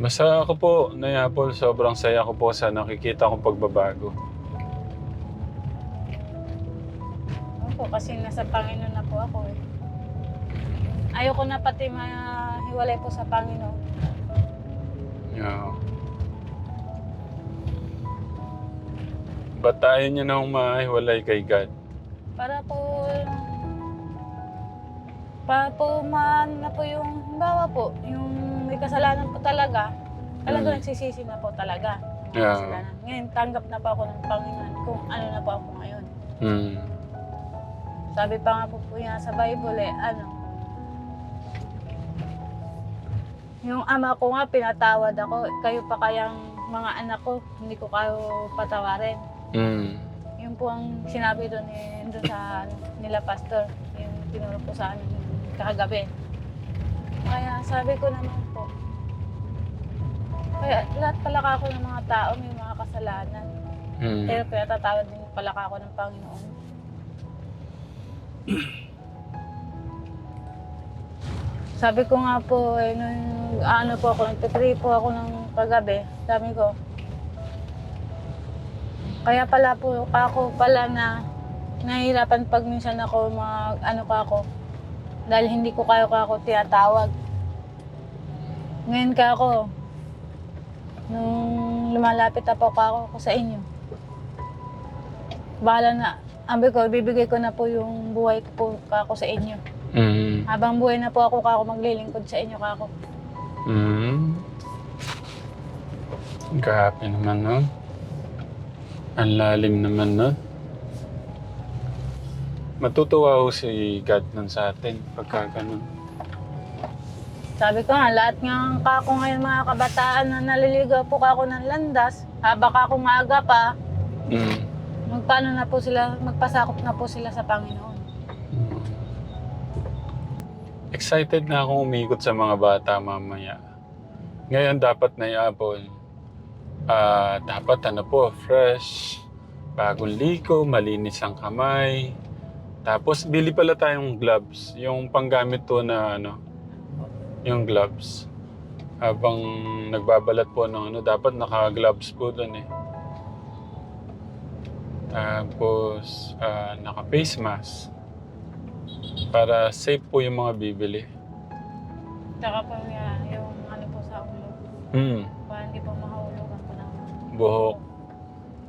Basta ako po, Nay Apple, sobrang saya ko po sa nakikita kong pagbabago. Opo, kasi nasa Panginoon na po ako eh. Ayoko na pati mahiwalay po sa Panginoon. Yeah. Ba't tayo niyo nang mahiwalay kay God? Para po para po man na po yung bawa po, yung may kasalanan po talaga, talaga Mm. nagsisisi na po talaga. Yeah. Kasalanan. Ngayon, tanggap na po ako ng Panginoon kung ano na po ako ngayon. Mm. Sabi pa nga po po yan sa Bible eh, ano, yung ama ko nga pinatawad ako, kayo pa kayang mga anak ko, hindi ko kayo patawarin. Mm. Yun po ang sinabi doon eh, doon sa ano, nila pastor, yung tinuro po sa amin kagabi. Kaya sabi ko naman po, kaya lahat pala ako ng mga tao may mga kasalanan. Mm. Pero pinatatawad din pala ako ng Panginoon. Sabi ko nga po, eh, nung ano po ako, nagpipray po ako ng kagabi, sabi ko, kaya pala po ako pala na nahihirapan pag minsan ako mag ano pa ako dahil hindi ko kayo kako tinatawag. Ngayon ka ako, nung lumalapit na po ako, ako sa inyo, bahala na. Ambi ko, bibigay ko na po yung buhay ko po kako sa inyo. Mm. Habang buhay na po ako kako maglilingkod sa inyo kako. Mm. Grabe naman nun. Ang lalim naman nun. Matutuwa ho si God nun sa atin pagka ganun. Sabi ko nga, lahat nga ang kako ngayon mga kabataan na naliligaw po kako ng landas, habang kako maaga pa, Mm. magpaano na po sila, magpasakop na po sila sa Panginoon. Excited na akong umikot sa mga bata mamaya. Ngayon dapat na iapon. Ah, dapat ano po, fresh, bagong liko, malinis ang kamay. Tapos bili pala tayong gloves, yung panggamit to na ano, yung gloves. Habang nagbabalat po ng ano, dapat naka-gloves po doon eh. Tapos ah, naka-face mask. Para safe po yung mga bibili. Tsaka po nga, yung ano po sa ulo, Hmm, para hindi po mahulugan po ng buhok.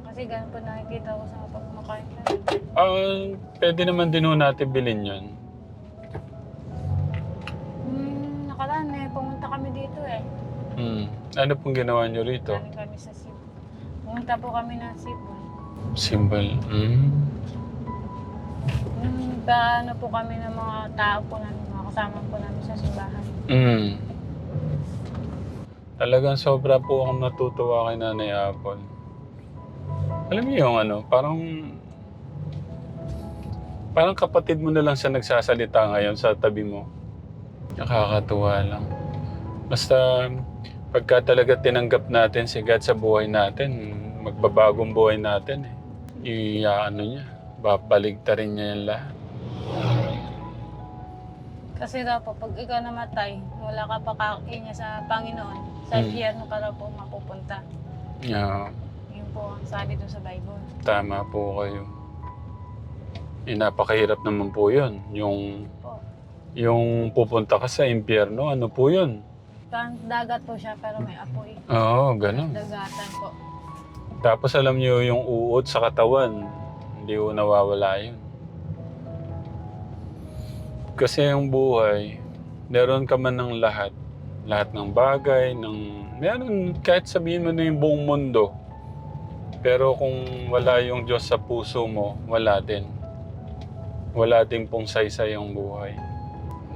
Kasi ganun po nakikita ko sa kapag kumakain ka. Ah, pwede naman din ho natin bilhin yun. Hmm, nakaraan eh, pumunta kami dito eh. Hmm. Ano pong ginawa nyo rito? Galing kami sa Cebu. Pumunta po kami ng Cebu. Symbol. Hmm. Hmm, ano po kami ng mga tao po namin, mga kasama po namin sa simbahan. Hmm. Talagang sobra po akong natutuwa kay Nanay Apple. Alam niyo yung ano, parang... Parang kapatid mo na lang siya nagsasalita ngayon sa tabi mo. Nakakatuwa lang. Basta pagka talaga tinanggap natin si God sa buhay natin, magbabagong buhay natin eh. I-ano niya, babaligtarin niya yung lahat. Kasi daw po, pag ikaw namatay, wala ka pa kainya sa Panginoon, sa Hmm. impyerno ka raw po mapupunta. Yeah. Yun po ang sabi doon sa Bible. Tama po kayo. Eh, napakahirap naman po yun. Yung, Po. yung pupunta ka sa impyerno, ano po yun? Parang dagat po siya, pero may apoy. Oo, ganun. Dagatan po. Tapos alam niyo yung uod sa katawan, hindi ko nawawala yun. Kasi yung buhay, meron ka man ng lahat. Lahat ng bagay, ng... Meron, kahit sabihin mo na yung buong mundo. Pero kung wala yung Diyos sa puso mo, wala din. Wala din pong saysay ang buhay.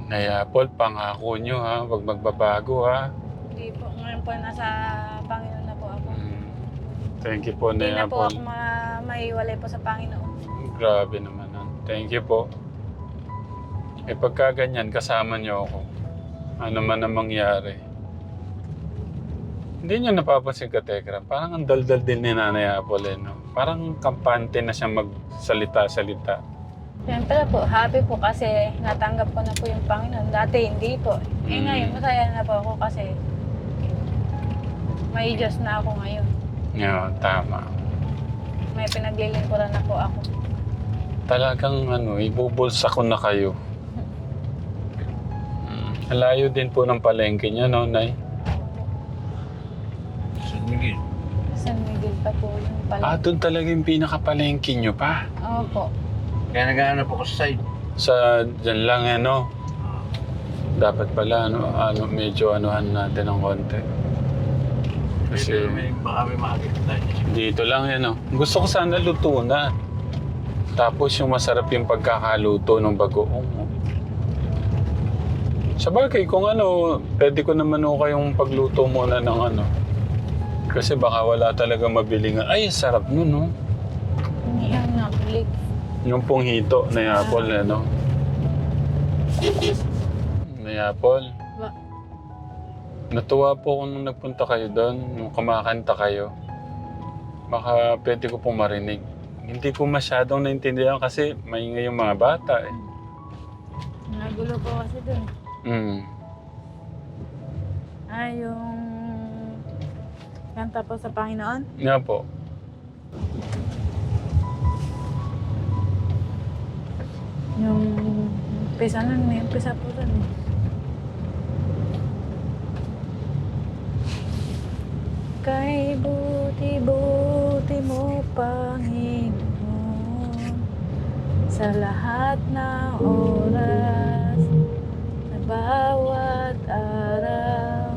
Naya, Paul, pangako nyo ha, wag magbabago ha. Hindi po, ngayon po nasa Panginoon na po ako. Mm. Thank you po, Hindi Naya na po Paul. ako ma- maiwalay po sa Panginoon. Grabe naman nun. Thank you po. Eh pagka ganyan, kasama niyo ako. Ano man ang mangyari. Hindi niyo napapansin ka, Tekra. Parang ang daldal din ni Nanay Apple, eh, no? Parang kampante na siya magsalita-salita. Siyempre po, happy po kasi natanggap ko na po yung Panginoon. Dati hindi po. Eh Mm. ngayon, masaya na po ako kasi may Diyos na ako ngayon. Yeah, tama. May pinaglilingkuran na po ako. Talagang ano, ibubulsa ko na kayo. Mm. Ang Layo din po ng palengke niya, no, Nay? San Miguel. San Miguel pa po yung Ah, pala. doon talaga yung pinakapalengke niyo pa. Opo. Kaya naghahanap ako sa side. Sa, dyan lang, ano. Dapat pala, ano, ano medyo anuhan natin ng konti. Kasi Kasi may, baka may makakita tayo. dito lang, ano. Gusto ko sana luto na. Tapos yung masarap yung pagkakaluto ng bagoong. Sa bagay, kung ano, pwede ko naman ho kayong pagluto muna ng ano. Kasi baka wala talaga mabili nga. Ay, sarap nun, no? Hindi yan nga, balik. Yung pong hito na apple, ano? Na apple. Ba? Natuwa po ako nung nagpunta kayo doon, nung kumakanta kayo. Baka pwede ko pong marinig. Hindi ko masyadong naintindihan kasi maingay yung mga bata eh. Nagulo po kasi dun. Mm. Ay, yung kanta po sa Panginoon. Nga po. Yung umpisa nun, may umpisa po dun eh. Kay buti-buti mo, Panginoon, sa lahat ng oras, na bawat araw,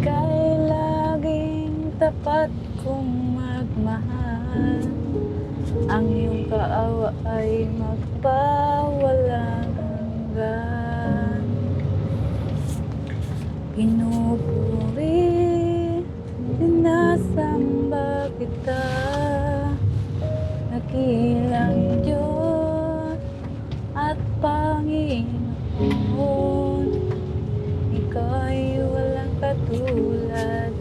kay laging tapat kong magmahal. Ang iyong kaawa ay magpawalang hanggan. Pinupuri, sinasamba kita. Nakilang Diyos at Panginoon. Ikaw ay walang katulad.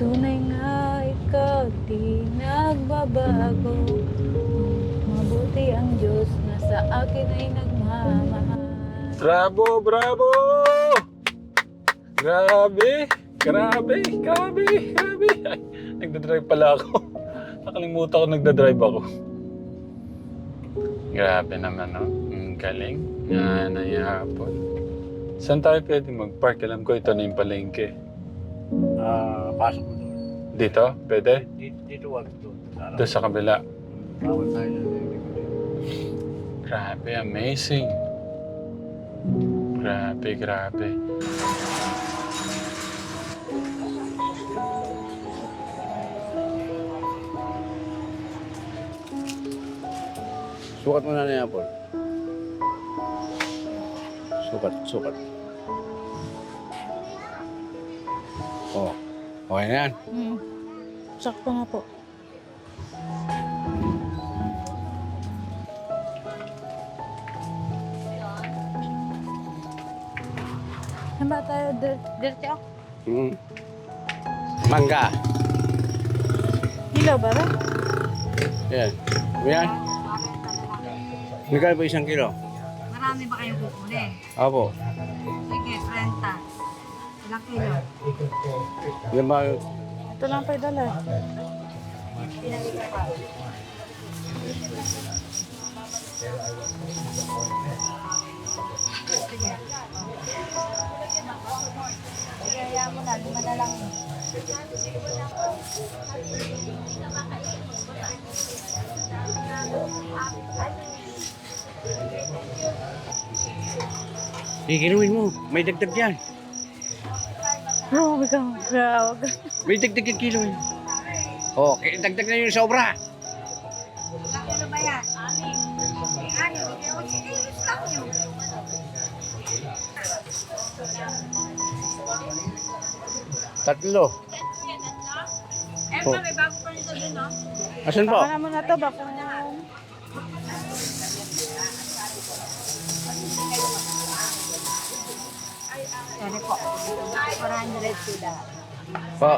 Tunay nga ikaw di nagbabago. Mabuti ang Diyos na sa akin ay nagmamahal. Bravo, bravo! Grabe! Grabe! Grabe! Grabe! Ay, nagdadrive pala ako. Nakalimutan ko nagdadrive ako. Grabe naman, no? Ang galing. Yan ay hapon. Saan tayo pwede mag-park? Alam ko ito na yung palengke. Ah, pasok mo doon. Dito? Pwede? Dito, dito wag doon. Doon sa kabila. Bawal tayo doon. Grabe, amazing. Grabe, grabe. Sukat mo na na Paul. Sukat, sukat. Oh, okay na yan. Hmm. Sakto na po. Dirty ako. Mm. Mangga. Hilaw ba rin? Yan. Yan. Magkano po isang kilo? Marami ba kayong kukunin? Opo. Sige, 30. Ilang kilo? Yan ba? Ito lang pa dala. Sige, na. Lima na lang. Ikinuin mo. May dagdag yan. Grabe ka. Grabe. May dagdag yung kilo. eh. Oh, kaya dagdag na yung sobra. Tatlo. Pa, may bago pa nito dun, no? Asan po? Baka naman na to. Baka Sorry po. 400 sila. Pa.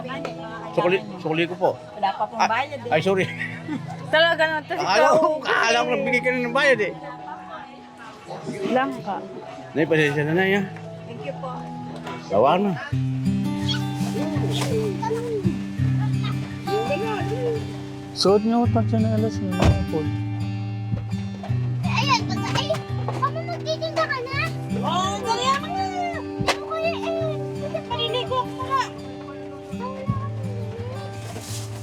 Sukuli, sukuli ko po. Wala pa pong bayad eh. Ay, sorry. Talaga naman to. Akala ko, akala ko nagbigay ka na ng bayad eh. Lang ka. Nay, pasensya na na yan. Thank you po. Gawa na. Suot niyo utang tsinelas niyo. Apple. Ayan, basta ay, mama magtitinda ka na? Oo, kaya ka na. Ano kaya eh? Kasi paliligo ako na.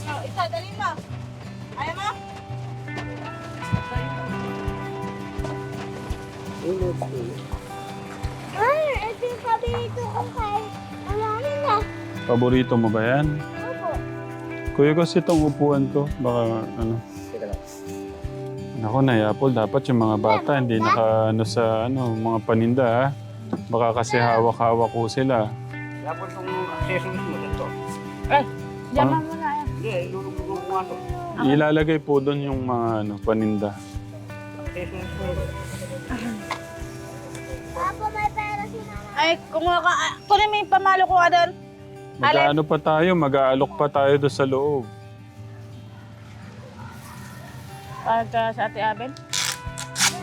Oh, isa, dali mo. Ayaw mo? Ay, ito yung paborito ko kay na. Paborito mo ba yan? Kuya kasi itong upuan ko, baka ano. Teka lang. Ako na, Apple, dapat yung mga bata hindi naka ano sa ano, mga paninda ha. Baka kasi hawak-hawak ko sila. Dapat itong accessories mo dito. Diyaman mo na yan. Hindi, ilulubog ko nga ito. Ilalagay po doon yung mga ano, paninda. Accessories mo. Papa, may pera si mama. Ay, kumuha ka. ah, Kunin mo yung pamalo ko nga doon. Mag-ano pa tayo, mag-aalok pa tayo doon sa loob. Para sa ate Abel.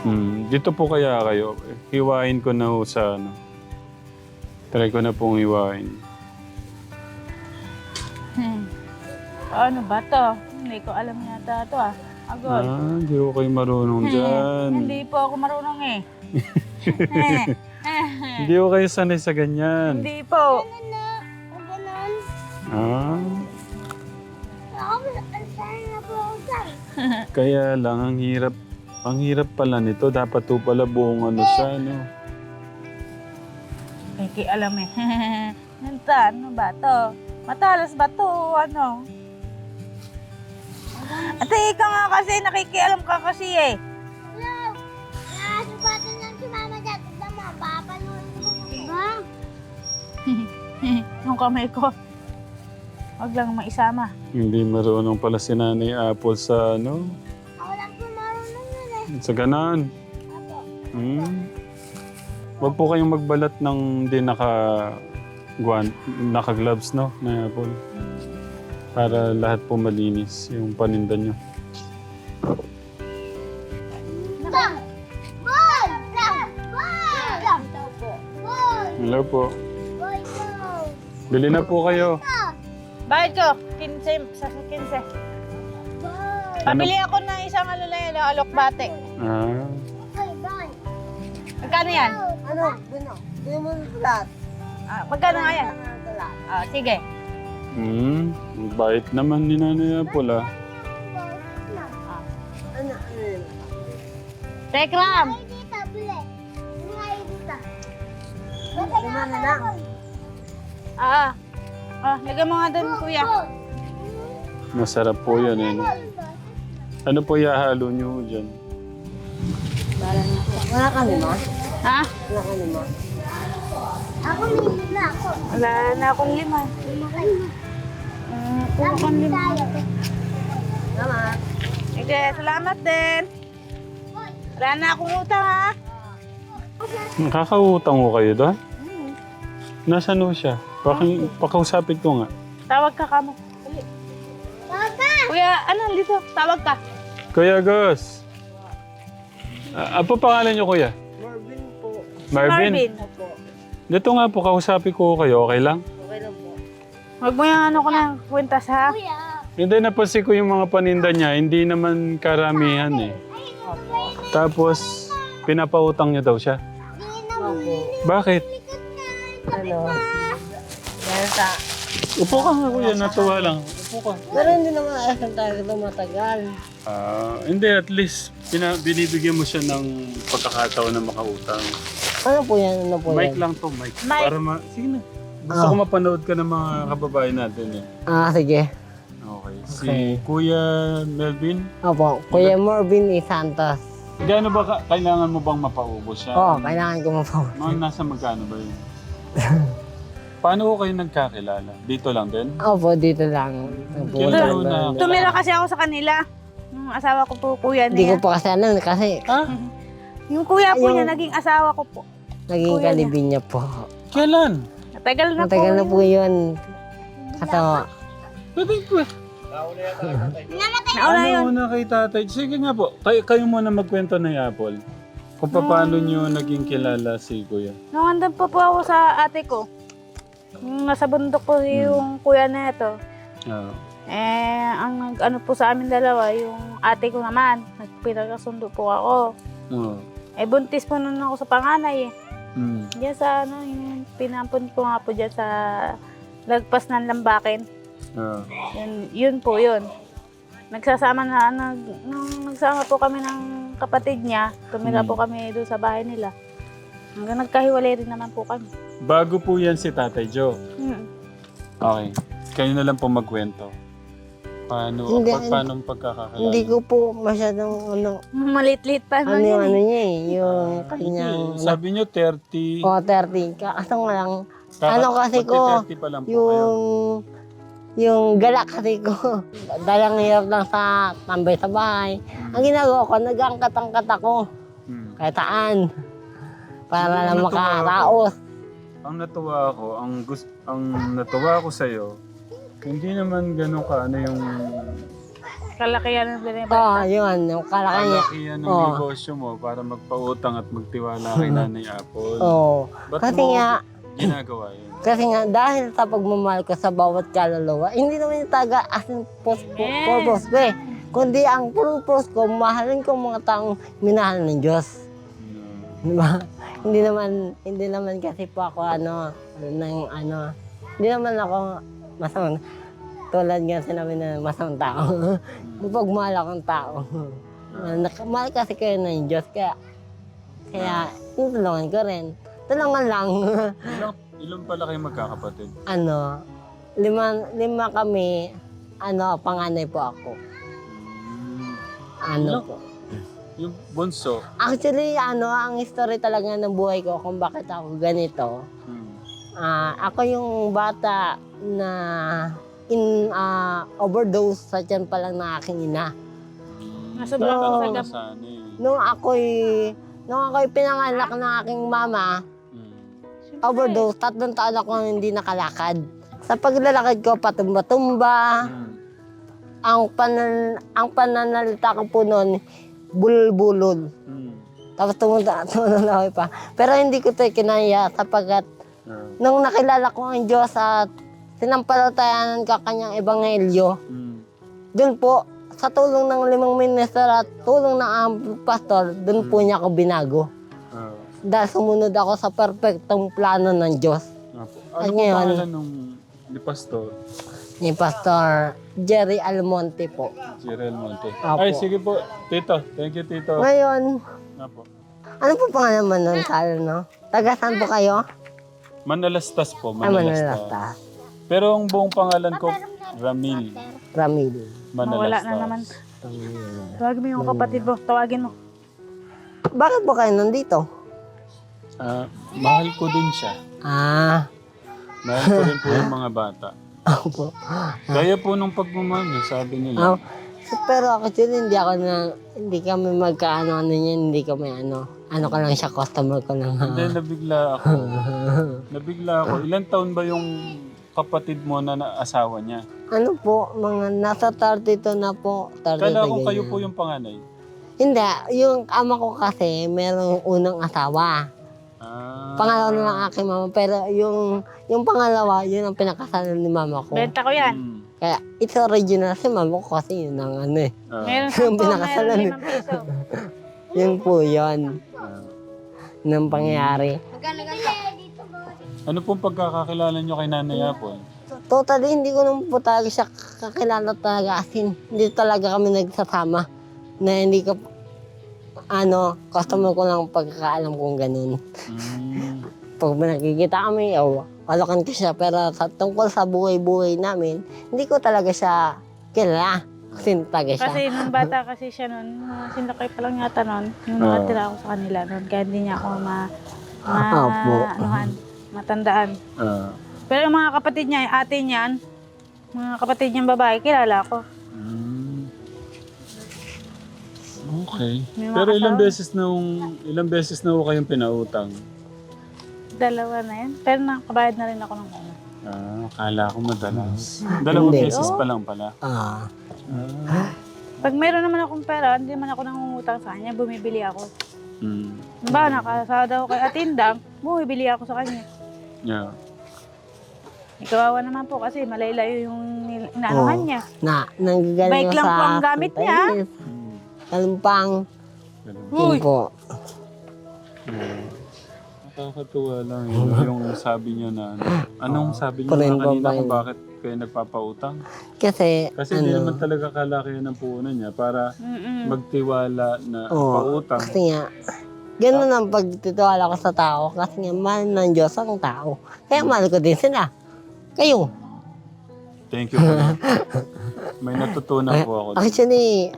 Hmm, dito po kaya kayo. Hiwain ko na ho sa ano. Try ko na pong hiwain. Hmm. Ano ba to? Hindi ko alam yata to ah. Agol. Ah, hindi ko kayo marunong dyan. Hindi po ako marunong eh, Hindi ko kayo sanay sa ganyan. Hindi po. Ah, kaya lang ang hirap. Ang hirap pala nito. Dapat to pala buong ano siya, no? Hindi alam eh. Nanta, ano ba to? Matalas ba to? Ano? Ate, ikaw nga kasi, nakikialam ka kasi eh. Yung kamay ko. Huwag lang maisama. Hindi marunong pala si Nanay Apple sa ano? Ako lang po marunong yun eh. Sa ganan. Ako. Hmm. Huwag po kayong magbalat ng di naka guan, naka gloves no na Apple. Para lahat po malinis yung paninda nyo. Hello po. Bili na po kayo. Bayad ko, 15, sa 15. Ball! Pabili ako ng isang ano na yun, alok bate. Ah! Magkano yan? Ano? Bino? Bino mo lahat. Ah, magkano nga yan? Ah, sige. hmm. Ang Bait naman ni Nanay Apple ah. Ano? Ano yun? Tekram! Ah, ah, lagyan mo nga doon, kuya. Masarap po yan eh. no? Ano po ihahalo nyo dyan? Wala ka lima? Ha? Wala ka lima? Ako may lima ako. Wala na akong lima. Lima kayo. Mm, kuha kong lima. Salamat. Sige, salamat din. Wala na akong utang ha. Nakakautang ko kayo doon? Nasaan ho siya? Paki, pakausapin ko nga. Tawag ka kamo. Papa! Kuya, ano dito? Tawag ka. Kuya Gus. Ah, ano pangalan niyo kuya? Marvin po. Marvin? Marvin. Opo. Dito nga po, kausapin ko kayo. Okay lang? Okay lang po. Huwag mo yung ano ko ng kwintas ha. Kuya! Hindi, napansin ko yung mga paninda niya. Hindi naman karamihan eh. Tapos, pinapautang niya daw siya. Na. Bakit? Ano? Dahil sa... Upo ka nga kuya, natuwa lang. Upo ka. Pero hindi naman ayos tayo ito matagal. Ah, hindi, at least pina, binibigyan mo siya ng pagkakataon na makautang. Ano po yan? Ano po Mic yan? lang to, mic. Mic. Para ma... Sige na. Gusto Ah. ko mapanood ka ng mga kababayan natin eh. Ah, sige. Okay. Si Okay. Kuya Melvin, Opo. Kuya Marvin E. Santos. gaano ba ka- kailangan mo bang mapaubos siya? Oo, kailangan ko mapaw. Mga nasa magkano ba yun? Paano ko kayo nagkakilala? Dito lang din? Opo, dito lang. Kailan na? Tumira kasi ako sa kanila. Yung asawa ko po, kuya Hindi ko niya. pa kasi alam kasi Ha? Yung kuya po Yung- niya, naging asawa ko po. naging Kuya niya. kalibin niya po. Kailan? Matagal na Matagal na po. po yun. Kasama. Pwede ko. Nauna ano yun. muna kay tatay? Sige nga po. Kayo, kayo muna magkwento na Apple. Kung paano nyo naging kilala si Kuya. Nung andun po po ako sa ate ko, nasa bundok po yung kuya na ito, Ah. Eh, ang nag- ano po sa amin dalawa, yung ate ko naman, nagpinagkasundo po ako. Oo. Eh, buntis po nun ako sa panganay eh. Mm. Diyan sa ano, yung pinampun ko nga po dyan sa lagpas ng lambakin. Oo. Yun, yun po yun. Nagsasama na, nag, nung nagsama po kami ng kapatid niya, tumira Hmm. po kami doon sa bahay nila. Hanggang nagkahiwalay rin naman po kami. Bago po yan si Tatay Joe. Hmm. Okay. Kayo na lang po magkwento. Paano, Hindi, pa, paano ang pagkakakilala? Hindi ko po masyadong ano, Malit-lit pa ano naman yung yun ano eh. niya eh, yung kanyang, Eh, Sabi nyo 30. oh, 30. Kaso nga lang, Kaka- ano kasi ko, 30 pa lang po kayo. yung, yung galak kasi ko, dalang hirap lang sa tambay sa bahay. Ang ginagawa ko, nag-angkat-angkat ako, Hmm. kahit saan, para lang natuwa makaraos. Ang natuwa ako, ang gusto, ang natuwa ako sa hindi naman ganun ka ano yung Kalakihan ng binibenta. Oo, oh, yun, yung kalaki niya. kalakihan ng Oo. negosyo mo para magpautang at magtiwala kay Nanay Apple. Oo. Ba't Kasi mo nga, ginagawa yun? Kasi nga, dahil sa pagmamahal ko sa bawat kaluluwa, hindi naman yung taga as in pos- Yes. purpose ko eh. Kundi ang purpose ko, mahalin ko mga taong minahal ng Diyos. No. Di ba? Hindi naman, hindi naman kasi po ako ano, ng ano, hindi naman ako masamang, tulad nga sinabi na masamang tao. Mapagmahal akong tao. Mahal kasi kayo ng Diyos, kaya, kaya, tinulungan ko rin. Tulungan lang. Ilang, ilang pala kayo magkakapatid? ano, lima, lima kami, ano, panganay po ako. Hmm. Ano Ilan? po. Yung bunso. Actually, ano, ang history talaga ng buhay ko kung bakit ako ganito. Hmm. Ah, ako yung bata na in ah, overdose sa tiyan pa lang ng aking ina. Nasobrang No. sagap. Sana eh. Nung ako'y, nung ako'y pinanganak ng aking mama, Hmm. overdose, tatlong taon ako hindi nakalakad. Sa paglalakad ko, patumba-tumba, Hmm. ang panan ang pananalita ko po noon bulol-bulol. Hmm. Tapos tumunta tumunta pa. Pero hindi ko 'to kinaya sapagkat Ah. nung nakilala ko ang Diyos at sinampalatayanan ka kanyang ebanghelyo, Hmm. doon po sa tulong ng limang minister at tulong ng ang pastor, doon po niya ako binago. Ah. Dahil sumunod ako sa perfectong plano ng Diyos. Apo. Ano ngayon- pangalan nung ni Pastor? Ni Pastor Jerry Almonte po. Jirel Monte. Apo. Ay, sige po. Tito. Thank you, Tito. Ngayon, Apo. ano po pangalan mo nun sa ano? Taga saan po kayo? Manalastas po. Ay, Manalastas. Manalasta. Pero ang buong pangalan ko, Ramil Ramil. Manalastas. Mawala na naman. Tawagin mo yung kapatid mo. Tawagin mo. Bakit po kayo nandito? Ah, mahal ko din siya. Ah, Mahal ko rin po yung mga bata. Opo. Gaya po nung pagmamahal sabi nila. So, pero actually, hindi ako na, hindi kami magkaano ano niya, hindi kami ano, ano ka lang siya, customer ko lang. Hindi, nabigla ako. Nabigla ako. Ilan taon ba yung kapatid mo na, na asawa niya? ano po, mga nasa 32 na po. 32 Kala ko kayo ganyan. po yung panganay. Hindi, yung ama ko kasi, merong unang asawa. Ah. Pangalawa na lang aking mama, pero yung, yung pangalawa, yun ang pinakasalan ni mama ko. Benta ko yan. Hmm. Kaya, it's original si mama ko kasi yun ang ano eh. Ah. Meron Yung 10, pinakasalan meron. 5 piso. Yun po yun, Ah. nang pangyayari. Ano pong pagkakakilala niyo kay Nanay Apple? Totally, hindi ko naman po talaga siya kakilala talaga. As in, hindi talaga kami nagsasama. Na hindi ko, ano, customer ko lang pagkakaalam kung ganun. Hmm. Pag nakikita kami, oh, palokan ko siya. Pero sa tungkol sa buhay-buhay namin, hindi ko talaga siya kilala. Kasi talaga siya. Kasi nung bata kasi siya nun, mga sinakay pa lang yata nun, nung Ah. nakatira ako sa kanila nun, kaya hindi niya ako ma, ma Opo. anuhan, matandaan. Ah. Pero yung mga kapatid niya, yung ate niyan, mga kapatid niyang babae, kilala ko. Hmm. Okay. May mga Pero ilang kasama. beses na ilang beses na ho kayong pinautang? Dalawa na yan. Pero nakabayad na rin ako ng ano. Ah, akala ko madalas. Dalawang Hindi. beses pa lang pala. Ah, Ah. Pag mayroon naman akong pera, hindi naman ako nangungutang sa kanya, bumibili ako. Hmm. Ba, nakasada ako kay Atindang, bumibili ako sa kanya. Yeah. Ikawawa naman po kasi malaylayo yung inaanuhan Oo. niya. Na, nanggagaling Bike lang po ang gamit niya. Talumpang. Yun Uy. po. Nakakatuwa lang yun. yung sabi niyo na ano. Anong sabi niyo Kunin na kanina ba ba kung yun? bakit kayo nagpapautang? Kasi, Kasi hindi ano, naman talaga kalaki ng puhunan niya para Mm-mm. magtiwala na Oo. pautang. kasi nga, ganun ang pagtitiwala ko sa tao. Kasi nga, mahal ng Diyos ang tao. Kaya mahal ko din sila. Kayo. Thank you. May natutunan po ako. Actually,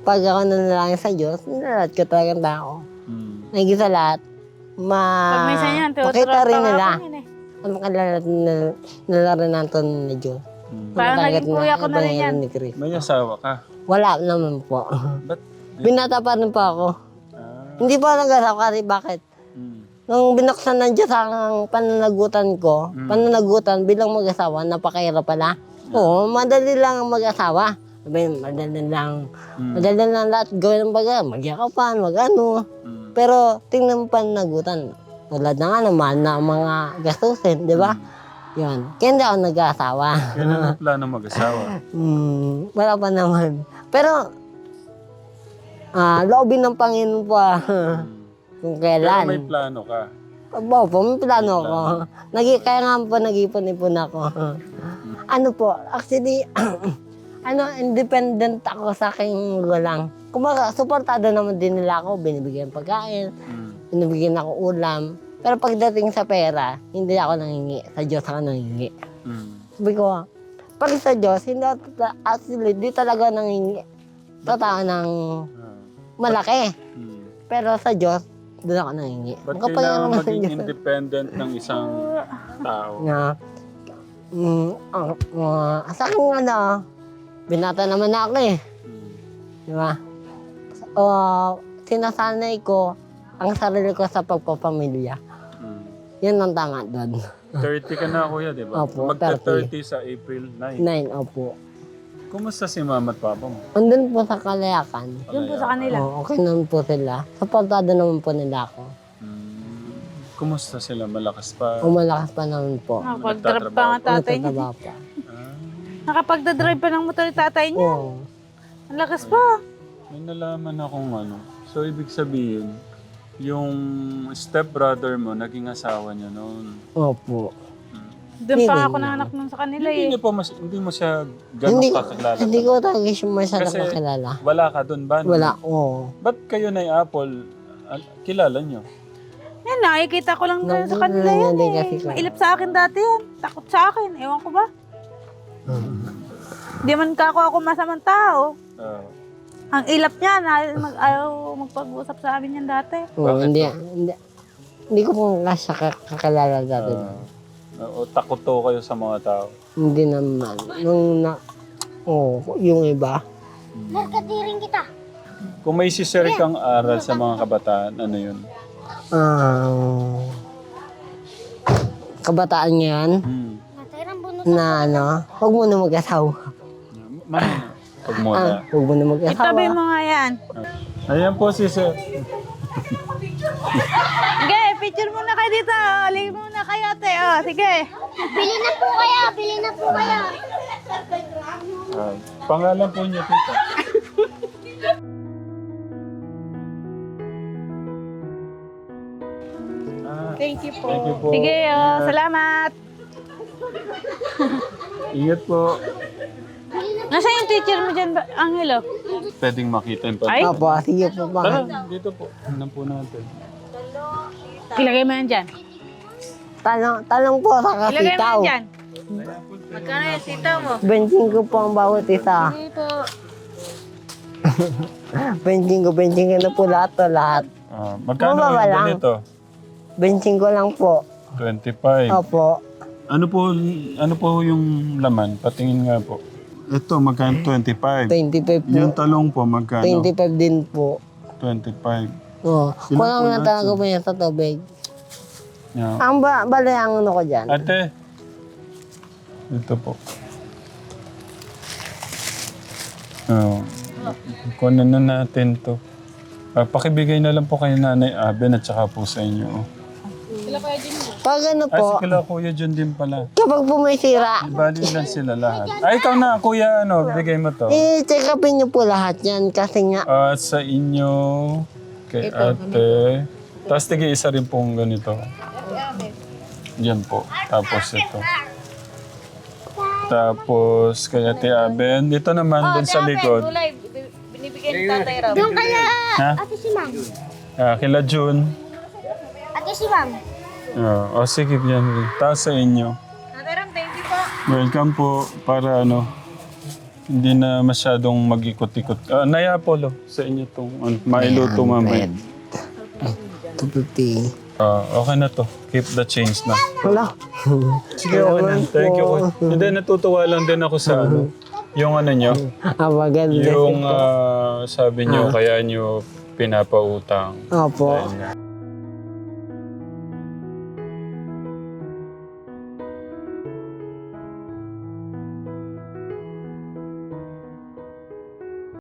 pag ako nanalangin sa Diyos, nilalat ko talagang tao. Hmm. Naging sa lahat, ma... Pag minsan yan, makita rin nila. eh. Ano makalalat na nalaranan to ni Diyos. Hmm. Parang naging kuya ko na rin yan. May asawa ka. Wala naman po. Ba't? Binata pa rin po ako. Ah. Hindi po nag-asawa kasi bakit? Hmm. Nung binuksan ng Diyos ang pananagutan ko, Mm. pananagutan bilang mag-asawa, napakahirap pala. Oo, madali lang ang mag-asawa. Sabi, madali lang. Hmm. Madali lang lahat gawin ng baga, magyakapan, mag-ano. Hmm. Pero tingnan mo pananagutan. Tulad na nga naman na mga gastusin, di ba? Yun. Kaya hindi ako nag-asawa. Kailan ang plano mag-asawa? Hmm, wala pa naman. Pero, ah, loobin ng Panginoon pa. Kung Pero kailan. may plano ka. Opo, po, may plano ako. Nagi, kaya nga po nag-ipon-ipon ako. ano po, actually, ano, independent ako sa aking gulang. Kumbaga, suportado naman din nila ako. Binibigyan pagkain, Hmm. binibigyan ako ulam. Pero pagdating sa pera, hindi ako nangingi. Sa Diyos ako nangingi. Hmm. Sabi ko, pag sa Diyos, hindi ako, actually, di talaga nangingi. Totoo ng Ah. malaki. Hmm. Pero sa Diyos, doon ako nangingi. Ba't kailangan maging Diyos, independent ng isang tao? na mm, ang, uh, sa akin ano, binata naman na ako eh. Hmm. Di ba? O, sinasanay ko ang sarili ko sa pagpapamilya. Hmm. Yan ang tama doon. 30 ka na kuya, di ba? Opo, Magka-30 sa April 9. Nine, opo. Kumusta si mama at papa mo? Andun po sa kalayakan. Doon po sa kanila. Oo, okay naman po sila. Supportado naman po nila ako. Hmm. Kumusta sila? Malakas pa? Umalakas pa naman po. Nakapag-drive pa nga tatay niya. Nagtatrabaho pa. Ah, Nakapagdadrive pa ng motor yung tatay niya. Oo. Ang lakas pa. may nalaman akong ano. So, ibig sabihin, yung stepbrother mo, naging asawa niya noon. Opo. Hmm. Doon Hindi pa ako naman. nanganak nun sa kanila Hindi, eh. niyo po mas, hindi mo siya Hindi, gano'ng kakilala. hindi ko talaga siya masyadong Kasi-. Wala ka doon ba? Wala, oo. Ba't kayo na Apple, al- kilala niyo? Yan, nakikita ko lang doon sa kanila Nabulol yan niya din eh. kasi ko. Mailap sa akin dati yan. Takot sa akin. Ewan ko ba? Di man ka ako ako masamang tao. Ah, Ang ilap niya, na, mag, ayaw magpag-usap sa amin yan dati. Oo, Bakit hindi, hindi, hindi ko po kasi kak- kakilala dati. ah, o takot to kayo sa mga tao. hindi naman. Nung na, oo, yung iba. Narkatiring kita. Kung may sisir kang aral sa mga kabataan, ano yun? Ah, kabataan ngayon Hmm. Na ano, huwag mo na mag-asawa. Mahina. Pag muna. Ah, huwag mo na mag-asawa. Itabi mo nga yan. Ayan po si Sir. Sige, picture muna kayo dito. Oh. Ling muna kayo, ate. Oh, sige. Bili na po kaya, bili na po kaya. Ah, pangalan po niyo, tita. Thank you po. Thank you po. Sige, oh, salamat. Ingat po. Nasaan yung teacher mo dyan, ba- Angelo? Pwedeng makita yung Ay. Opo, sige po ba? Tara, dito po. Tingnan po natin. Ilagay mo yan dyan. Talong, talong po sa Ilagay mo kasitaw. yan dyan. Magkano yung sitaw mo? Benching ko po ang bawat isa. Sige po. Benching ko, benching ko na po lahat to lahat. Ah, magkano Bumaba yung lang. ganito? Benching ko lang po. 25. Opo. Ano po ano po yung laman? Patingin nga po. Ito, magkano 25? 25 po. Yung talong po, magkano? 25 din po. 25. Oo. Ilan Kulang po na lahat talaga po yan sa tubig. Yeah. Ang ba, bali ang ano ko dyan. Ate. Ito po. Oh. Kunin na natin to. Ah, pakibigay na lang po kay Nanay Aben at saka po sa inyo. oh. Sila kaya mo. Pag ano Ay, si po, kila Kuya John din pala. kapag po may sira, Bali lang sila lahat. Ay, ikaw na, Kuya, ano, bigay mo to. i-check upin niyo po lahat yan kasi nga, At sa inyo, kay ate. Tapos tigil isa rin pong ganito. Yan po. Tapos ito. Tapos kay ate Aben. Dito naman dun sa likod. binibigyan ni Tatay Ram. Doon kaya Ha? ate si ma'am. Ah, kila June. Ate si ma'am. Ah, o sige, yan rin. Tapos sa inyo. Tatay Ram, thank you po. Welcome po para ano, hindi na masyadong mag-ikot-ikot. Ah, Naya Apollo, sa inyo itong ano, mailuto mamaya. 250. Ah, okay na to. Keep the change na. Wala. Sige, okay na. Thank you. Kuya. Hindi, natutuwa lang din ako sa ano. Yung ano nyo, Ah, maganda. yung ah, sabi nyo, kaya nyo pinapautang. Opo. Ayun nga.